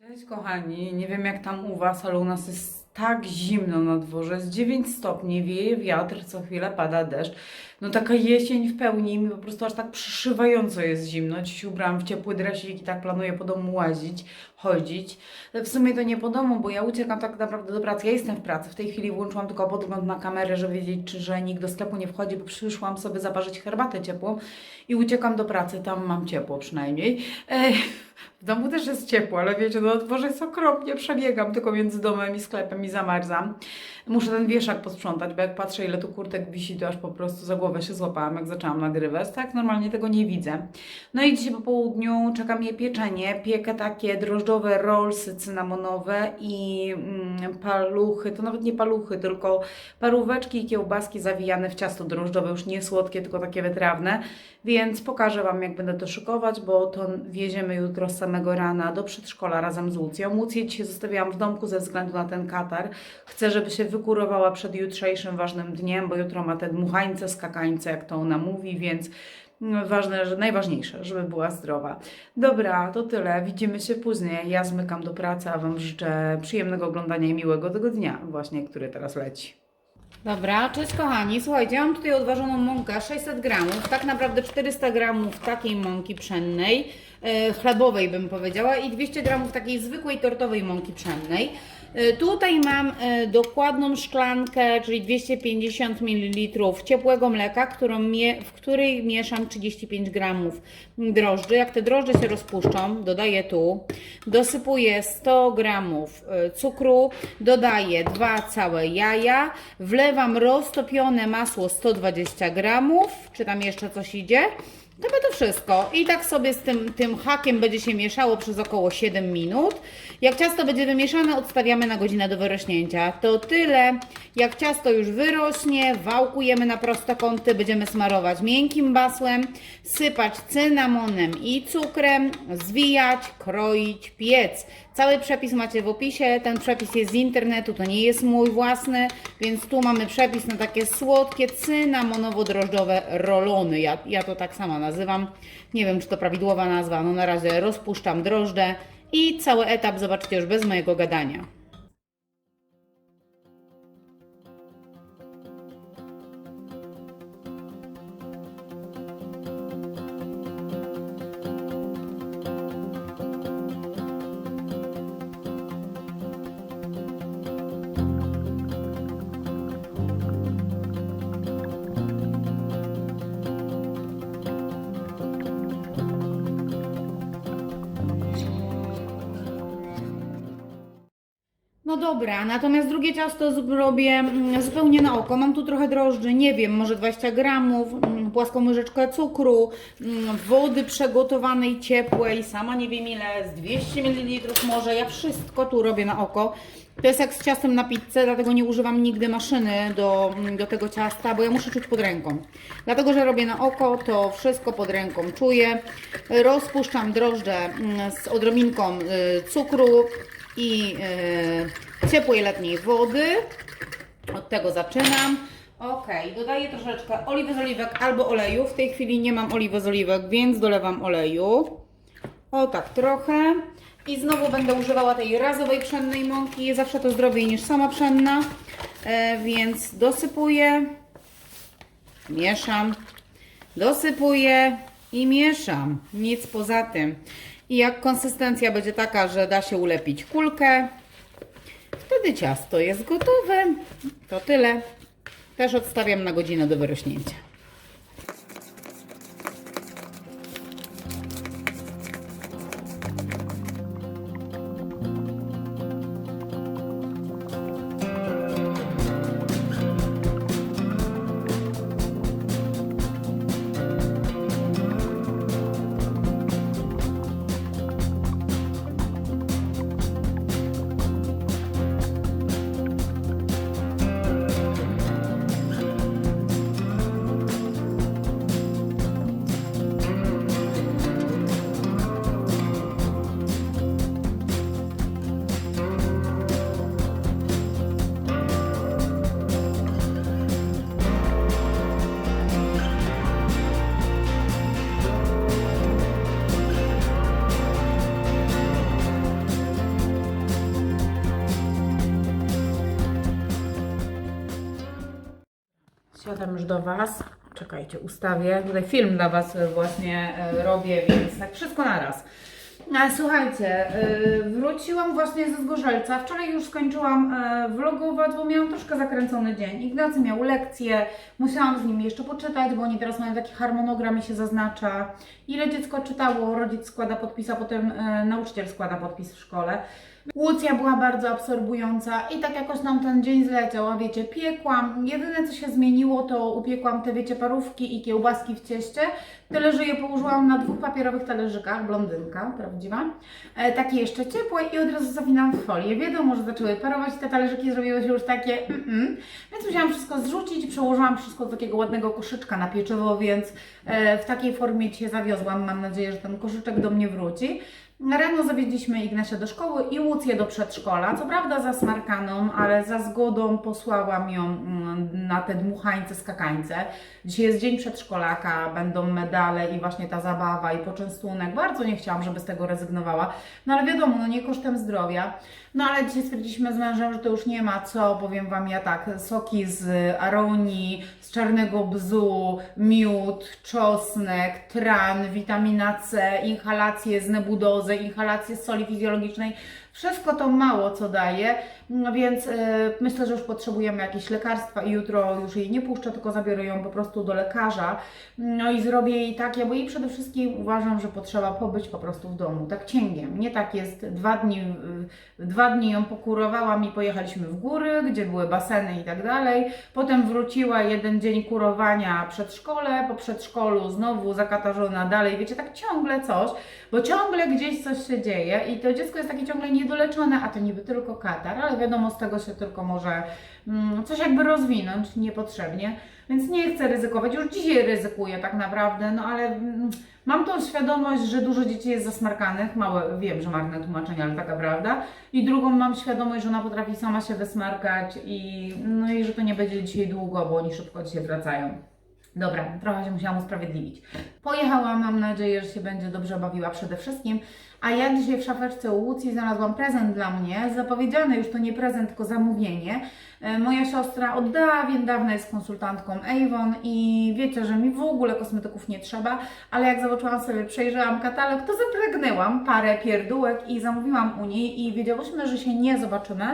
Cześć kochani, nie wiem jak tam u Was, ale u nas jest tak zimno na dworze, jest 9 stopni, wieje wiatr, co chwilę pada deszcz. No taka jesień w pełni, mi po prostu aż tak przyszywająco jest zimno. Dziś ubrałam w ciepły dresik i tak planuję po domu łazić, chodzić. W sumie to nie po domu, bo ja uciekam tak naprawdę do pracy. Ja jestem w pracy, w tej chwili włączyłam tylko podgląd na kamerę, żeby wiedzieć, czy że nikt do sklepu nie wchodzi, bo przyszłam sobie zaparzyć herbatę ciepłą i uciekam do pracy, tam mam ciepło przynajmniej. Ej, w domu też jest ciepło, ale wiecie, no na dworze jest okropnie, przebiegam tylko między domem i sklepem i zamarzam. Muszę ten wieszak posprzątać, bo jak patrzę ile tu kurtek wisi, to aż po prostu za głowę się złapałam, jak zaczęłam nagrywać. Tak, normalnie tego nie widzę. No i dzisiaj po południu czeka mnie pieczenie. Piekę takie drożdżowe rollsy cynamonowe i mm, paluchy, to nawet nie paluchy, tylko paróweczki i kiełbaski zawijane w ciasto drożdżowe, już nie słodkie, tylko takie wytrawne. Więc pokażę Wam, jak będę to szykować, bo to wieziemy jutro z samego rana do przedszkola razem z Łucją. Łucję dzisiaj zostawiłam w domku ze względu na ten Chcę, żeby się wykurowała przed jutrzejszym ważnym dniem, bo jutro ma te dmuchańce, skakańce, jak to ona mówi, więc no, ważne, że najważniejsze, żeby była zdrowa. Dobra, to tyle. Widzimy się później. Ja zmykam do pracy, a Wam życzę przyjemnego oglądania i miłego tego dnia, właśnie, który teraz leci. Dobra, cześć kochani. Słuchajcie, ja mam tutaj odważoną mąkę 600 gramów, tak naprawdę 400 gramów takiej mąki pszennej, chlebowej bym powiedziała i 200 gramów takiej zwykłej tortowej mąki pszennej. E, Tutaj mam e, dokładną szklankę, czyli 250 ml ciepłego mleka, w której mieszam 35 gramów drożdży. Jak te drożdże się rozpuszczą, dodaję tu, dosypuję 100 gramów e, cukru, dodaję dwa całe jaja, wlewam roztopione masło 120 gramów, czy tam jeszcze coś idzie. Chyba to wszystko. I tak sobie z tym, tym hakiem będzie się mieszało przez około 7 minut. Jak ciasto będzie wymieszane, odstawiamy na godzinę do wyrośnięcia. To tyle. Jak ciasto już wyrośnie, wałkujemy na prostokąty, będziemy smarować miękkim masłem, sypać cynamonem i cukrem, zwijać, kroić, piec. Cały przepis macie w opisie. Ten przepis jest z internetu, to nie jest mój własny, więc tu mamy przepis na takie słodkie, cynamonowo-drożdżowe rolony. Ja, ja to tak sama nazywam. Nie wiem, czy to prawidłowa nazwa. No na razie rozpuszczam drożdże i cały etap zobaczcie już bez mojego gadania. No dobra, natomiast drugie ciasto zrobię mm, zupełnie na oko. Mam tu trochę drożdży, nie wiem, może 20 gramów, mm, płaską łyżeczkę cukru, mm, wody przegotowanej, ciepłej, sama nie wiem ile, z 200 ml może. Ja wszystko tu robię na oko. To jest jak z ciastem na pizzę, dlatego nie używam nigdy maszyny do, do tego ciasta, bo ja muszę czuć pod ręką. Dlatego, że robię na oko, to wszystko pod ręką czuję. Rozpuszczam drożdże z odrobinką y, cukru i y, ciepłej letniej wody. Od tego zaczynam. Ok, dodaję troszeczkę oliwy z oliwek albo oleju. W tej chwili nie mam oliwy z oliwek, więc dolewam oleju. O tak, trochę. I znowu będę używała tej razowej pszennej mąki. Zawsze to zdrowiej niż sama pszenna. E, więc dosypuję, mieszam, dosypuję i mieszam. Nic poza tym. I jak konsystencja będzie taka, że da się ulepić kulkę, wtedy ciasto jest gotowe. To tyle. Też odstawiam na godzinę do wyrośnięcia. Tam już do Was? Czekajcie, ustawię. Tutaj film dla Was e, właśnie e, robię, więc tak wszystko naraz. A, słuchajcie, e, wróciłam właśnie ze Zgorzelca. Wczoraj już skończyłam vlogować, bo miałam troszkę zakręcony dzień. Ignacy miał lekcje, musiałam z nim jeszcze poczytać, bo oni teraz mają taki harmonogram i się zaznacza, ile dziecko czytało, rodzic składa podpis, a potem nauczyciel składa podpis w szkole. Łucja była bardzo absorbująca i tak jakoś nam ten dzień zleciał, a wiecie, piekłam. Jedyne co się zmieniło, to upiekłam te, wiecie, parówki i kiełbaski w cieście. Tyle, że je położyłam na dwóch papierowych talerzykach, blondynka, prawdziwa. E, takie jeszcze ciepłe i od razu zawinęłam w folię. Wiadomo, że zaczęły parować, te talerzyki zrobiły się już takie mm-mm. Więc musiałam wszystko zrzucić, przełożyłam wszystko do takiego ładnego koszyczka na pieczywo, więc e, w takiej formie dzisiaj zawiozłam. Mam nadzieję, że ten koszyczek do mnie wróci. Rano zawieźliśmy Ignasia do szkoły i Łucję do przedszkola. Co prawda za smarkaną, ale za zgodą posłałam ją mm, na te dmuchańce, skakańce. Dzisiaj jest dzień przedszkolaka, będą medale i właśnie ta zabawa i poczęstunek. Bardzo nie chciałam, żeby z tego rezygnowała. No ale wiadomo, no nie kosztem zdrowia. No ale dzisiaj stwierdziliśmy z mężem, że to już nie ma co, powiem Wam ja tak, soki z aronii, z czarnego bzu, miód, czosnek, tran, witamina C, inhalacje z nebudozy, inhalacje z soli fizjologicznej. Wszystko to mało co daje, no więc y, myślę, że już potrzebujemy jakieś lekarstwa i jutro już jej nie puszczę, tylko zabiorę ją po prostu do lekarza. No i zrobię jej takie, bo jej przede wszystkim uważam, że potrzeba pobyć po prostu w domu, tak cięgiem. Nie tak jest dwa dni, y, dwa dni ją pokurowałam i pojechaliśmy w góry, gdzie były baseny i tak dalej. Potem wróciła jeden dzień kurowania przedszkole, po przedszkolu znowu zakatarzona dalej, wiecie, tak ciągle coś, bo ciągle gdzieś coś się dzieje i to dziecko jest takie ciągle niedoleczone, a to niby tylko katar, ale wiadomo, z tego się tylko może mm, coś jakby rozwinąć niepotrzebnie, więc nie chcę ryzykować. Już dzisiaj ryzykuję tak naprawdę, no ale mm, mam tą świadomość, że dużo dzieci jest zasmarkanych, małe, wiem, że marne tłumaczenie, ale taka prawda. I drugą mam świadomość, że ona potrafi sama się wysmarkać i, no i że to nie będzie dzisiaj długo, bo oni szybko dzisiaj wracają. Dobra, trochę się musiałam usprawiedliwić. Pojechałam, mam nadzieję, że się będzie dobrze bawiła przede wszystkim. A ja dzisiaj w szafeczce u Łucji znalazłam prezent dla mnie. Zapowiedziany już to nie prezent, tylko zamówienie. E, Moja siostra od dawien dawna jest konsultantką Avon i wiecie, że mi w ogóle kosmetyków nie trzeba, ale jak zobaczyłam sobie, przejrzałam katalog, to zapragnęłam parę pierdółek i zamówiłam u niej i wiedziałyśmy, że się nie zobaczymy.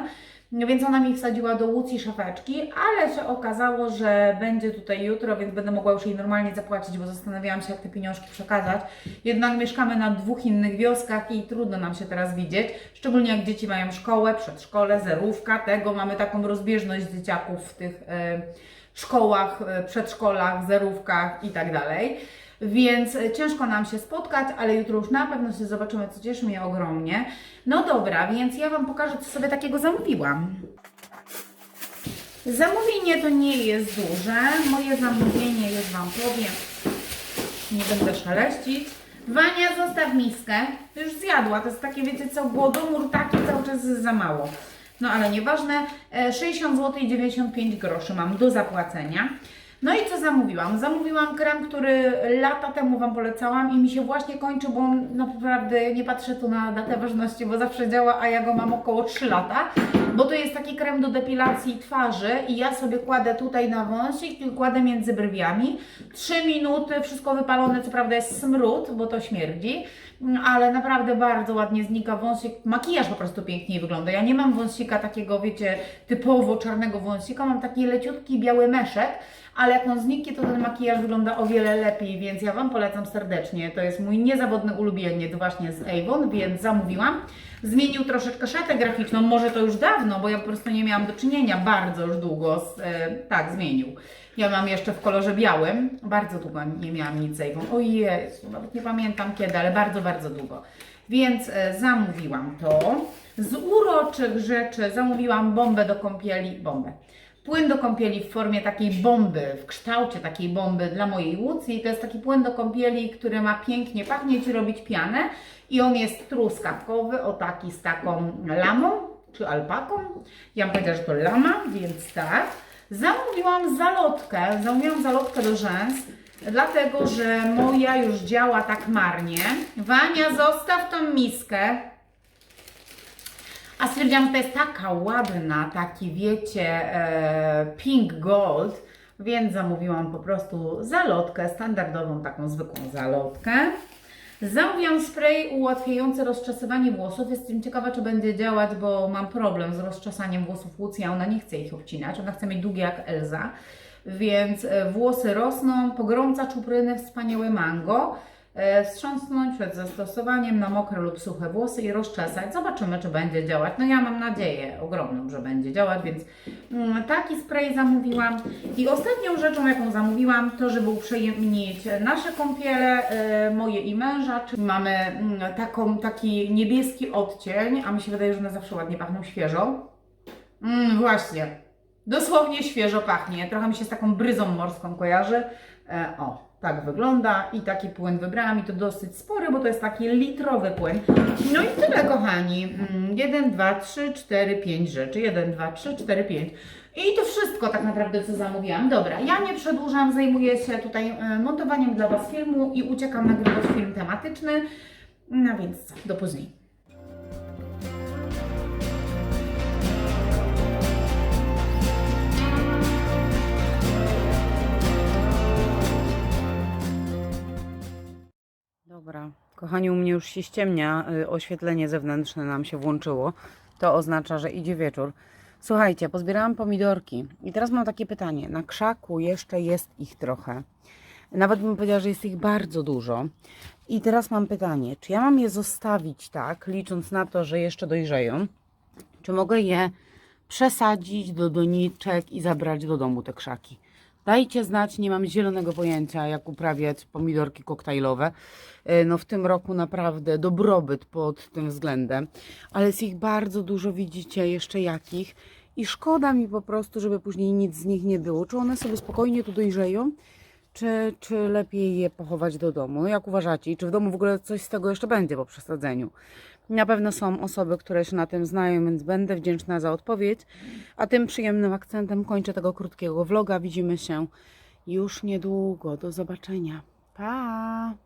Więc ona mi wsadziła do Łucji szafeczki, ale się okazało, że będzie tutaj jutro, więc będę mogła już jej normalnie zapłacić, bo zastanawiałam się, jak te pieniążki przekazać. Jednak mieszkamy na dwóch innych wioskach i trudno nam się teraz widzieć, szczególnie jak dzieci mają szkołę, przedszkole, zerówka, tego mamy taką rozbieżność dzieciaków w tych e, szkołach, e, przedszkolach, zerówkach i tak dalej. Więc e, ciężko nam się spotkać, ale jutro już na pewno się zobaczymy, co cieszy mnie ogromnie. No dobra, więc ja Wam pokażę, co sobie takiego zamówiłam. Zamówienie to nie jest duże. Moje zamówienie już Wam powiem. Nie będę szaleścić. Wania, zostaw miskę. Już zjadła. To jest takie, wiecie co, głodomór taki cały czas za mało. No ale nieważne. E, 60 zł i 95 groszy mam do zapłacenia. No i co zamówiłam? Zamówiłam krem, który lata temu Wam polecałam i mi się właśnie kończy, bo on naprawdę nie patrzę tu na datę ważności, bo zawsze działa, a ja go mam około 3 lata. Bo to jest taki krem do depilacji twarzy i ja sobie kładę tutaj na wąsik kładę między brwiami. 3 minuty, wszystko wypalone, co prawda jest smród, bo to śmierdzi, ale naprawdę bardzo ładnie znika wąsik. Makijaż po prostu piękniej wygląda. Ja nie mam wąsika takiego, wiecie, typowo czarnego wąsika, mam taki leciutki biały meszek, ale jak on zniknie, to ten makijaż wygląda o wiele lepiej, więc ja Wam polecam serdecznie. To jest mój niezawodny ulubieniec właśnie z Avon, więc zamówiłam. Zmienił troszeczkę szatę graficzną, może to już dawno, bo ja po prostu nie miałam do czynienia bardzo już długo. Z, e, tak, zmienił. Ja mam jeszcze w kolorze białym. Bardzo długo nie miałam nic z Avon. O Jezu, nawet nie pamiętam kiedy, ale bardzo, bardzo długo. Więc e, zamówiłam to. Z uroczych rzeczy zamówiłam bombę do kąpieli. Bombę. Płyn do kąpieli w formie takiej bomby, w kształcie takiej bomby dla mojej Łucji. To jest taki płyn do kąpieli, który ma pięknie pachnieć i robić pianę. I on jest truskawkowy, o taki z taką lamą czy alpaką. Ja bym powiedziała, że to lama, więc tak. Zamówiłam zalotkę, zamówiłam zalotkę do rzęs, dlatego że moja już działa tak marnie. Wania, zostaw tą miskę. A to jest taka ładna, taki wiecie, e, pink gold, więc zamówiłam po prostu zalotkę, standardową taką zwykłą zalotkę. Zamówiłam spray ułatwiający rozczesywanie włosów. Jestem ciekawa, czy będzie działać, bo mam problem z rozczesaniem włosów Łucji, a ona nie chce ich obcinać. Ona chce mieć długie jak Elza, więc e, włosy rosną. Pogromca czupryny, wspaniały mango. E, Wstrząsnąć przed zastosowaniem na mokre lub suche włosy i rozczesać. Zobaczymy, czy będzie działać. No ja mam nadzieję ogromną, że będzie działać, więc mm, taki spray zamówiłam. I ostatnią rzeczą, jaką zamówiłam, to żeby uprzyjemnić nasze kąpiele, e, moje i męża. Czyli mamy mm, taką, taki niebieski odcień, a mi się wydaje, że one zawsze ładnie pachną świeżo. Mm, właśnie. Dosłownie świeżo pachnie. Trochę mi się z taką bryzą morską kojarzy. E, o, tak wygląda i taki płyn wybrałam i to dosyć spory, bo to jest taki litrowy płyn. No i tyle, kochani. 1, 2, 3, 4, 5 rzeczy. 1, 2, 3, 4, 5. I to wszystko tak naprawdę, co zamówiłam. Dobra, ja nie przedłużam, zajmuję się tutaj e, montowaniem dla Was filmu i uciekam nagrywać film tematyczny. No więc co, do później. Kochani, u mnie już się ściemnia, y, oświetlenie zewnętrzne nam się włączyło. To oznacza, że idzie wieczór. Słuchajcie, pozbierałam pomidorki i teraz mam takie pytanie. Na krzaku jeszcze jest ich trochę. Nawet bym powiedziała, że jest ich bardzo dużo. I teraz mam pytanie, czy ja mam je zostawić tak, licząc na to, że jeszcze dojrzeją, czy mogę je przesadzić do doniczek i zabrać do domu te krzaki? Dajcie znać, nie mam zielonego pojęcia, jak uprawiać pomidorki koktajlowe. E, No w tym roku naprawdę dobrobyt pod tym względem, ale jest ich bardzo dużo, widzicie jeszcze jakich. I szkoda mi po prostu, żeby później nic z nich nie było. Czy one sobie spokojnie tu dojrzeją, czy, czy lepiej je pochować do domu? No jak uważacie? I czy w domu w ogóle coś z tego jeszcze będzie po przesadzeniu? Na pewno są osoby, które się na tym znają, więc będę wdzięczna za odpowiedź. A tym przyjemnym akcentem kończę tego krótkiego vloga. Widzimy się już niedługo. Do zobaczenia. Pa!